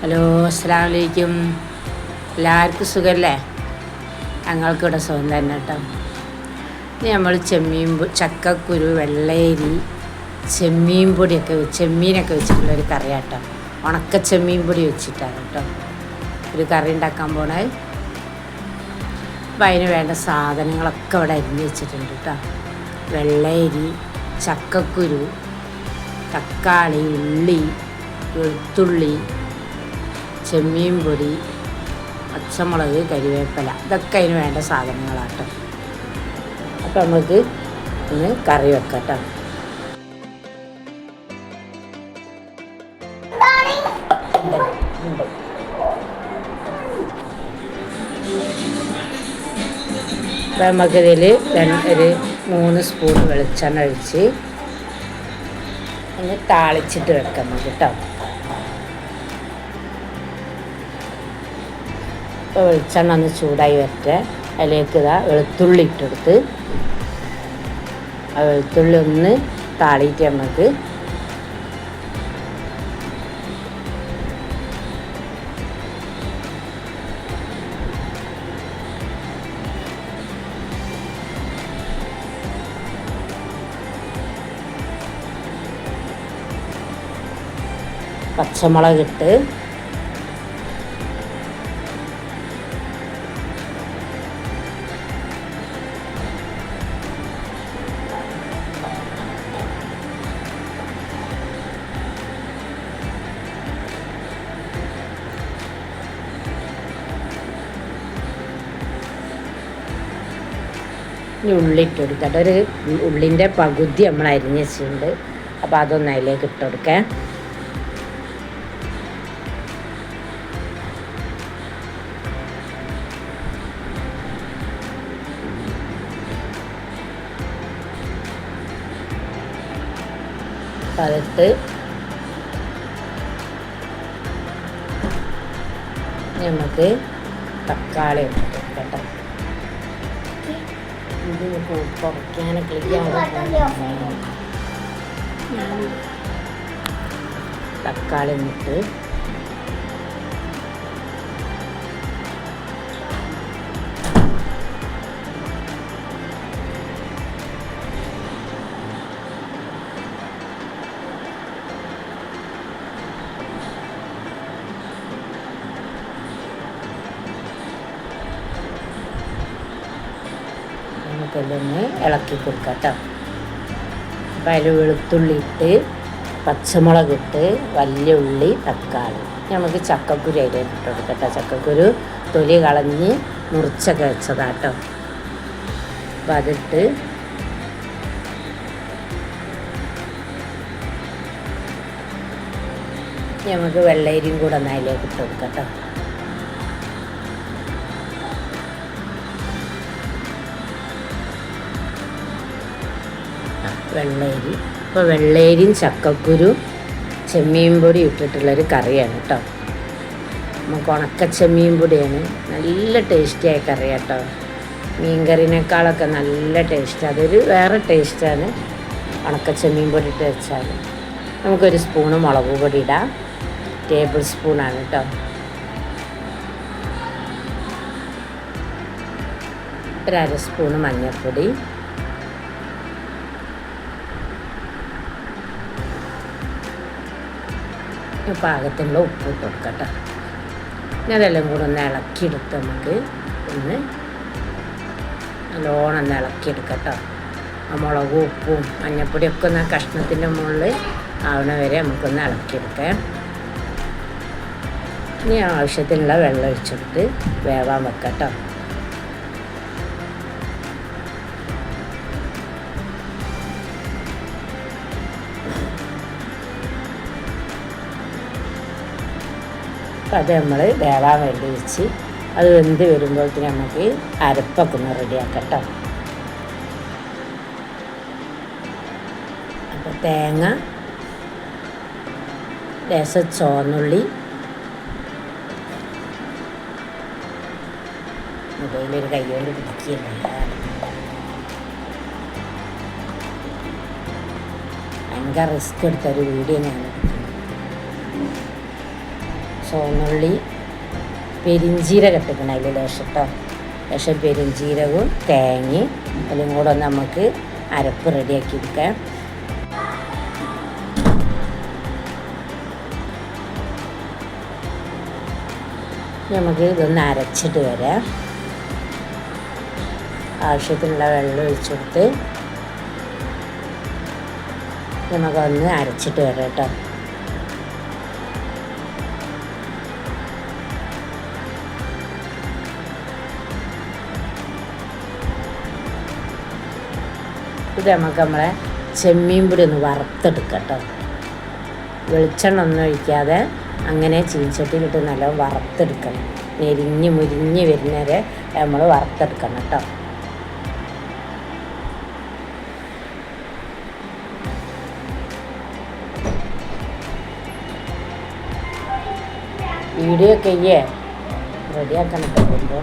Hello അസ്സാം വലൈക്കും എല്ലാവർക്കും സുഖമല്ലേ ഞങ്ങൾക്കിവിടെ സുഖം തന്നെ കേട്ടോ. ഇനി നമ്മൾ ചെമ്മീൻ ചക്കക്കുരു വെള്ളേരി ചെമ്മീൻ പൊടിയൊക്കെ ചെമ്മീനൊക്കെ വെച്ചിട്ടുള്ള ഒരു കറി കേട്ടോ ഉണക്ക ചെമ്മീൻ പൊടി വെച്ചിട്ടാണ് കേട്ടോ ഒരു കറി ഉണ്ടാക്കാൻ പോണേ. അപ്പം അതിന് വേണ്ട സാധനങ്ങളൊക്കെ ഇവിടെ അരിഞ്ഞ് വെച്ചിട്ടുണ്ട് കേട്ടോ. വെള്ളേരി ചക്കക്കുരു തക്കാളി ഉള്ളി വെളുത്തുള്ളി ചെമ്മീൻ പൊടി പച്ചമുളക് കരിവേപ്പില. ഇതൊക്കെ അതിന് വേണ്ട സാധനങ്ങളാട്ടോ. അപ്പം നമുക്ക് ഒന്ന് കറി വെക്കാം കേട്ടോ. അപ്പം നമുക്കിതിൽ ഒരു മൂന്ന് സ്പൂൺ വെളിച്ചെണ്ണ ഒഴിച്ച് ഒന്ന് താളിച്ചിട്ട് വെക്കാം നമുക്ക് കേട്ടോ വെളിച്ചെണ്ണ ഒന്ന് ചൂടായി വരട്ടെ. അതിലേക്ക് ഇതാ വെളുത്തുള്ളി ഇട്ടെടുത്ത്. ആ വെളുത്തുള്ളി ഒന്ന് താളിയിട്ട് നമുക്ക് പച്ചമുളക് ഇട്ട് ഇനി ഉള്ളി ഇട്ട് കൊടുക്കട്ടെ ഒരു ഉള്ളിന്റെ പകുതി നമ്മൾ അരിഞ്ഞ് വെച്ചിട്ടുണ്ട് അപ്പോൾ അതൊന്ന് അതിലേക്ക് ഇട്ട് കൊടുക്കാം അതിട്ട് നമുക്ക് തക്കാളി ഇട്ട് കേട്ടോ. ഇത് കുറയ്ക്കാനൊക്കെ തക്കാളി ഇട്ട് നമുക്കൊല്ലൊന്ന് ഇളക്കി കൊടുക്കാം കേട്ടോ. അപ്പം അതിൽ വെളുത്തുള്ളി ഇട്ട് പച്ചമുളക് ഇട്ട് വലിയ ഉള്ളി തക്കാളി. നമുക്ക് ചക്കക്കുരു അതിൽ ഇട്ട് കൊടുക്കട്ടോ ചക്കക്കുരു തൊലി കളഞ്ഞ് മുറിച്ചൊക്കെ വെച്ചതാട്ടോ അപ്പം അതിട്ട് നമുക്ക് വെള്ളരിയും കൂടെ ഒന്ന് അതിലേക്ക് ഇട്ട് കൊടുക്കാം കേട്ടോ. വെള്ളരി അപ്പോൾ വെള്ളരിയും ചക്കക്കുരു ചെമ്മീൻ പൊടി ഇട്ടിട്ടുള്ളൊരു കറിയാണ് കേട്ടോ നമുക്ക് ഉണക്ക ചെമ്മീൻ പൊടിയാണ്. നല്ല ടേസ്റ്റിയായ കറി കേട്ടോ മീൻ കറിനേക്കാളൊക്കെ നല്ല ടേസ്റ്റ് അതൊരു വേറെ ടേസ്റ്റാണ് ഉണക്ക ചെമ്മീൻ പൊടി ഇട്ട് വെച്ചാൽ നമുക്കൊരു സ്പൂണ് മുളക് പൊടി ഇടാം. ടേബിൾ സ്പൂണാണ് കേട്ടോ ഒരു അര സ്പൂണ് മഞ്ഞൾപ്പൊടി. പാകത്തിനുള്ള ഉപ്പ് ഇട്ട് കൊടുക്കട്ടെ. ഇനി കൂടെ ഒന്ന് ഇളക്കിയെടുത്ത് നമുക്ക് ഒന്ന് നല്ലോണം ഒന്ന് ഇളക്കിയെടുക്കട്ടോ. ആ മുളകും ഉപ്പും മഞ്ഞപ്പൊടിയൊക്കെ ഒന്ന് ആ കഷ്ണത്തിന്റെ മുകളിൽ ആവണ വരെ നമുക്കൊന്ന് ഇളക്കിയെടുക്കാം. ഇനി ആവശ്യത്തിനുള്ള വെള്ളം ഒഴിച്ചെടുത്ത് വേവാൻ വെക്കട്ടോ. അത് നമ്മൾ വേവാൻ വേണ്ടി വെച്ച് അത് വെന്ത് വരുമ്പോഴത്തേന് നമുക്ക് അരപ്പൊക്കെ ഒന്ന് റെഡിയാക്കട്ടോ. അപ്പോൾ തേങ്ങ രസ ചോന്നുള്ളി മൊബൈലൊരു കൈകൊണ്ട് പിടിക്കുകയല്ല ഭയങ്കര റിസ്ക് എടുത്തൊരു വീഡിയോ ഞാൻ ചുവന്നുള്ളി പെരിഞ്ചീരകം ഇട്ടിക്കണം അതിൽ ലേശം ലേശം പെരിഞ്ചീരകവും തേങ്ങയും എല്ലാം കൂടെ നമുക്ക് അരപ്പ് റെഡിയാക്കി എടുക്കാം. നമുക്ക് ഇതൊന്ന് അരച്ചിട്ട് വരാം. ആവശ്യത്തിനുള്ള വെള്ളം ഒഴിച്ചെടുത്ത് നമുക്കൊന്ന് അരച്ചിട്ട് വരാം കേട്ടോ. ഇത് നമുക്ക് നമ്മളെ ചെമ്മീൻ പൊടി ഒന്ന് വറുത്തെടുക്കട്ടോ കേട്ടോ. വെളിച്ചെണ്ണ ഒന്നും ഒഴിക്കാതെ അങ്ങനെ ചീൻചട്ടിയിലിട്ട് നല്ല വറുത്തെടുക്കണം. നെരിഞ്ഞ് മുരിഞ്ഞ് വരുന്നവരെ നമ്മൾ വറുത്തെടുക്കണം കേട്ടോ. വീഡിയോ ഒക്കെ അയ്യേ റെഡിയാക്കണം കേട്ടോ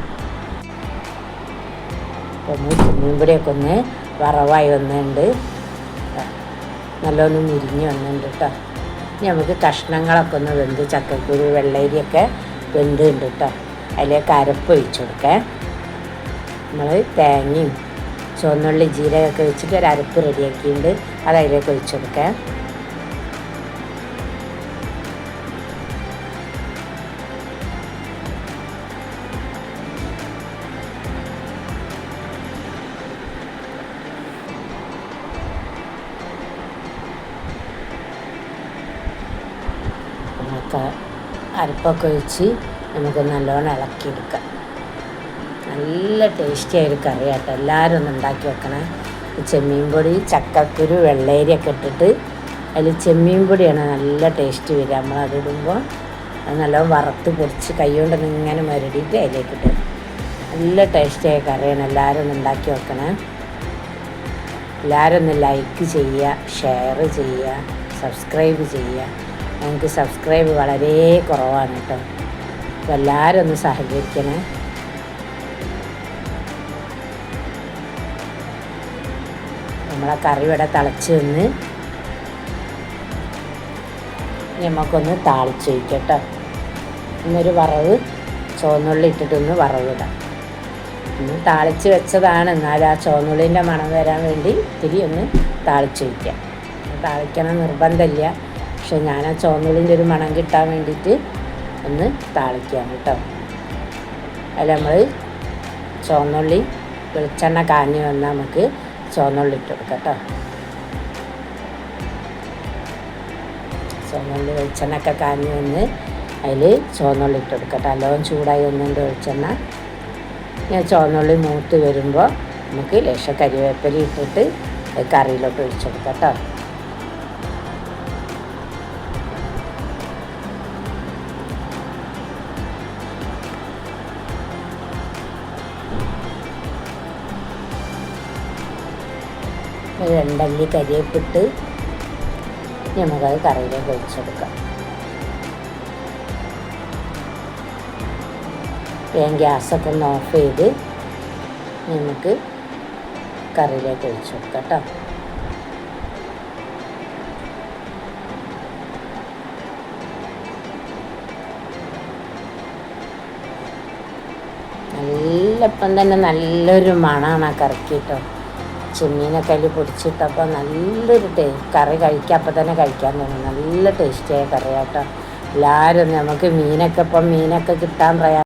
ഒന്ന് ചെമ്മീൻ പൊടിയൊക്കെ ഒന്ന് വറവായി വന്നിട്ടുണ്ട്. നല്ലോണം മുരിഞ്ഞ് വന്നിട്ടുണ്ട് കേട്ടോ ഇനി നമുക്ക് കഷ്ണങ്ങളൊക്കെ ഒന്ന് വെന്ത് ചക്കക്കുരു വെള്ളരിയൊക്കെ വെന്തുണ്ട് കേട്ടോ അതിലേക്ക് അരപ്പ് ഒഴിച്ചു കൊടുക്കേ. നമ്മൾ തേങ്ങയും ചുവന്നുള്ളി ജീരകമൊക്കെ വെച്ചിട്ട് ഒരു അരപ്പ് റെഡിയാക്കിയിട്ടുണ്ട് അത് അതിലേക്ക് ഒഴിച്ചു കൊടുക്കാം. അരപ്പൊക്കെ ഒഴിച്ച് നമുക്ക് നല്ലോണം ഇളക്കിയെടുക്കാം. നല്ല ടേസ്റ്റി ആയൊരു കറി കേട്ടോ എല്ലാവരും ഒന്ന് ഉണ്ടാക്കി വെക്കണേ. ചെമ്മീൻ പൊടി ചക്കക്കുരു വെള്ളേരിയൊക്കെ ഇട്ടിട്ട് അതിൽ ചെമ്മീൻ പൊടിയാണ് നല്ല ടേസ്റ്റ് വരിക. നമ്മളത് ഇടുമ്പോൾ അത് നല്ലോണം വറുത്ത് പൊടിച്ച് കൈകൊണ്ട് ഇങ്ങനെ മരടിയിട്ട് അതിലേക്ക് ഇട്ട് നല്ല ടേസ്റ്റിയായ കറിയാണ്. എല്ലാവരും ഒന്ന് ഉണ്ടാക്കി വെക്കണേ. എല്ലാവരും ഒന്ന് ലൈക്ക് ചെയ്യുക ഷെയർ ചെയ്യുക സബ്സ്ക്രൈബ് ചെയ്യുക. ഞങ്ങൾക്ക് സബ്സ്ക്രൈബ് വളരെ കുറവാണ് കേട്ടോ അപ്പോൾ എല്ലാവരും ഒന്ന് സഹകരിക്കണേ. നമ്മളെ കറി ഇവിടെ തിളച്ച് നിന്ന് നമുക്കൊന്ന് താളിച്ച് വയ്ക്കട്ടെ ഇന്നൊരു വറവ് ചുവന്നുള്ളി ഇട്ടിട്ടൊന്ന് വറവിടാം ഒന്ന് താളിച്ച് വെച്ചതാണ്. എന്നാലും ആ ചുവന്നുള്ളിന്റെ മണം വരാൻ വേണ്ടി ഇത്തിരി ഒന്ന് താളിച്ച് വയ്ക്കാം താളിക്കണം നിർബന്ധമില്ല. പക്ഷെ ഞാൻ ആ ചുവന്നുള്ളിന്റെ ഒരു മണം കിട്ടാൻ വേണ്ടിയിട്ട് ഒന്ന് താളിക്കാം കേട്ടോ. അതിൽ നമ്മൾ ചുവന്നുള്ളി വെളിച്ചെണ്ണ കാഞ്ഞ് വന്നാൽ നമുക്ക് ചുവന്നുള്ളി ഇട്ട് കൊടുക്കാം കേട്ടോ. ചുവന്നുള്ളി വെളിച്ചെണ്ണ ഒക്കെ കാഞ്ഞ് വന്ന് അതിൽ ചുവന്നുള്ളി ഇട്ട് കൊടുക്കട്ടെ നല്ലോണം ചൂടായി ഒന്നുണ്ട് വെളിച്ചെണ്ണ. ഞാൻ ചുവന്നുള്ളി മൂത്ത് വരുമ്പോൾ നമുക്ക് ലേശം കരിവേപ്പില ഇട്ടിട്ട് കറിയിലോട്ട് ഒഴിച്ചു കൊടുക്കാം കേട്ടോ. രണ്ടല്ലി കരിയേപ്പിട്ട് നമുക്കത് കറിയിലേക്ക് ഒഴിച്ചെടുക്കാം. ഞാൻ ഗ്യാസൊക്കെ ഒന്ന് ഓഫ് ചെയ്ത് നമുക്ക് കറിയിലേക്ക് ഒഴിച്ചു കൊടുക്കാം കേട്ടോ നല്ലപ്പം തന്നെ നല്ലൊരു മണമാണ് ആ കറിക്ക് കേട്ടോ. ചെമ്മീനൊക്കെ പൊടിച്ചിട്ടപ്പോൾ നല്ലൊരു ടേ കറി കഴിക്കുക അപ്പം തന്നെ കഴിക്കാൻ തോന്നും. നല്ല ടേസ്റ്റിയായ കറിയാട്ടോ. എല്ലാവരും നമുക്ക് മീനൊക്കെ ഇപ്പം മീനൊക്കെ കിട്ടാൻ പ്രയാസം